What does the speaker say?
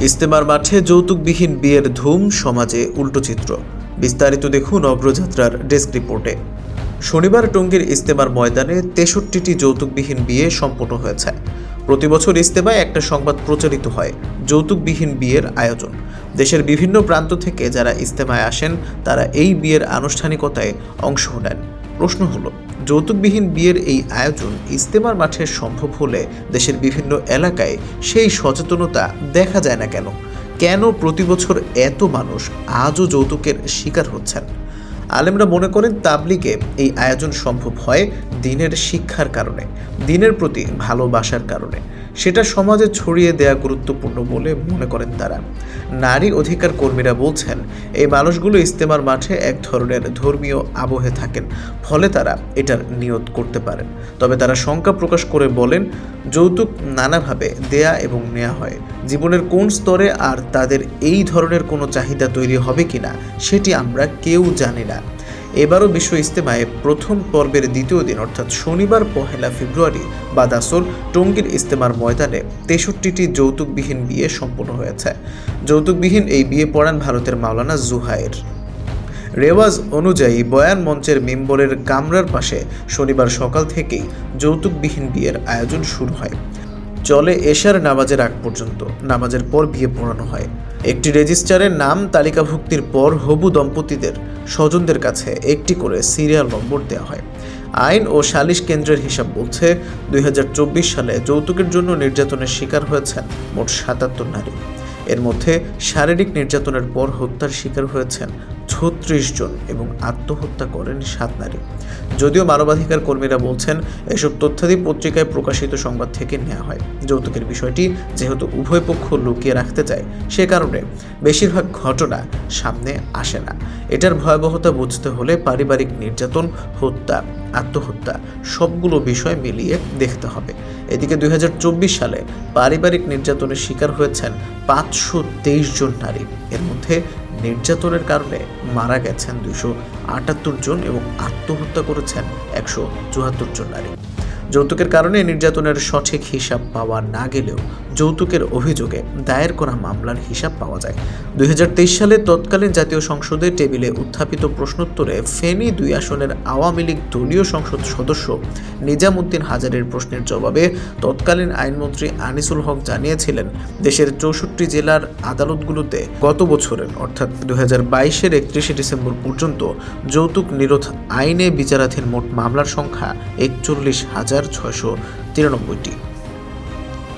ইস্তেমার মাঠে যৌতুকবিহীন বিয়ের ধুম, সমাজে উল্টো চিত্র। বিস্তারিত দেখুন অগ্রযাত্রার ডেস্ক রিপোর্টে। শনিবার টঙ্গীর ইস্তেমার ময়দানে তেষট্টিটি যৌতুকবিহীন বিয়ে সম্পন্ন হয়েছে। প্রতি বছর ইস্তেমায় একটা সংবাদ প্রচারিত হয়, যৌতুকবিহীন বিয়ের আয়োজন। দেশের বিভিন্ন প্রান্ত থেকে যারা ইস্তেমায় আসেন, তারা এই বিয়ের আনুষ্ঠানিকতায় অংশ নেন। প্রশ্ন হলো যৌতুকবিহীন বিয়ের এই আয়োজন ইস্তেমার মাঠে সম্ভব হলে দেশের বিভিন্ন এলাকায় সেই সচেতনতা দেখা যায় না কেন? কেন প্রতি বছর এত মানুষ আজও যৌতুকের শিকার হচ্ছেন? আলেমরা মনে করেন তাবলিগে এই আয়োজন সম্ভব হয় দিনের শিক্ষার কারণে, দিনের প্রতি ভালোবাসার কারণে। সেটা সমাজে ছড়িয়ে দেয়া গুরুত্বপূর্ণ বলে মনে করেন তারা। নারী অধিকার কর্মীরা বলছেন, এই মানুষগুলো ইস্তেমার মাঠে এক ধরনের ধর্মীয় আবহে থাকেন, ফলে তারা এটার নিয়ত করতে পারেন। তবে তারা শঙ্কা প্রকাশ করে বলেন, যৌতুক নানাভাবে দেয়া এবং নেওয়া হয়। জীবনের কোন স্তরে আর তাদের এই ধরনের কোনো চাহিদা তৈরি হবে কিনা, সেটি আমরা কেউ জানি না। এবারও বিশ্ব ইস্তেমায় প্রথম পর্বের দ্বিতীয় দিন, অর্থাৎ শনিবার পহেলা ফেব্রুয়ারি বা দাসর টঙ্গীর ইস্তেমার ময়দানে তেষট্টিটি যৌতুকবিহীন বিয়ে সম্পন্ন হয়েছে। যৌতুকবিহীন এই বিয়ে পড়ান ভারতের মাওলানা জুহাইর। রেওয়াজ অনুযায়ী বয়ান মঞ্চের মেম্বরের কামরার পাশে শনিবার সকাল থেকেই যৌতুকবিহীন বিয়ের আয়োজন শুরু হয়। চলে এশার নামাজের আগ পর্যন্ত। নামাজের পর বিয়ে পড়ানো হয়। একটি রেজিস্টারের নাম, তালিকাভুক্তির পর হবু দম্পতিদের স্বজনদের কাছে একটি করে সিরিয়াল নম্বর দেওয়া হয়। আইন ও সালিশ কেন্দ্রের হিসাব বলছে, দুই হাজার চব্বিশ সালে যৌতুকের জন্য নির্যাতনের শিকার হয়েছেন মোট সাতাত্তর নারী। এর মধ্যে শারীরিক নির্যাতনের পর হত্যার শিকার হয়েছেন ছত্রিশ জন এবং আত্মহত্যা করেন সাত নারী। যদিও মানবাধিকার কর্মীরা বলছেন, এসব তথ্যাদি পত্রিকায় প্রকাশিত সংবাদ থেকে নেওয়া হয়। যৌতুকের বিষয়টি যেহেতু উভয় পক্ষ লুকিয়ে রাখতে চায়, সে কারণে বেশিরভাগ ঘটনা সামনে আসে না। এটার ভয়াবহতা বুঝতে হলে পারিবারিক নির্যাতন, হত্যা, আত্মহত্যা সবগুলো বিষয় মিলিয়ে দেখতে হবে। এদিকে দুই হাজার চব্বিশ সালে পারিবারিক নির্যাতনের শিকার হয়েছেন পাঁচশো তেইশ জন নারী। এর মধ্যে নির্যাতনের কারণে মারা গেছেন দুশো আটাত্তর জন এবং আত্মহত্যা করেছেন একশো চুয়াত্তর জন নারী। যৌতুকের কারণে নির্যাতনের সঠিক হিসাব পাওয়া না গেলেও যৌতুকের অভিযোগে দায়ের করা মামলার হিসাব পাওয়া যায়। দুই সালে তৎকালীন জাতীয় সংসদে টেবিলে উত্থাপিত প্রশ্নোত্তরে ফেনী দুই আসনের আওয়ামী লীগ দলীয় সংসদ সদস্য নিজামুদ্দিন হাজারের প্রশ্নের জবাবে তৎকালীন আইনমন্ত্রী আনিসুল হক জানিয়েছিলেন, দেশের চৌষট্টি জেলার আদালতগুলোতে গত বছরের অর্থাৎ দু হাজার বাইশের একত্রিশে ডিসেম্বর পর্যন্ত যৌতুক নিরোধ আইনে বিচারাধীন মোট মামলার সংখ্যা একচল্লিশ হাজার ছয়শো তিরানব্বইটি।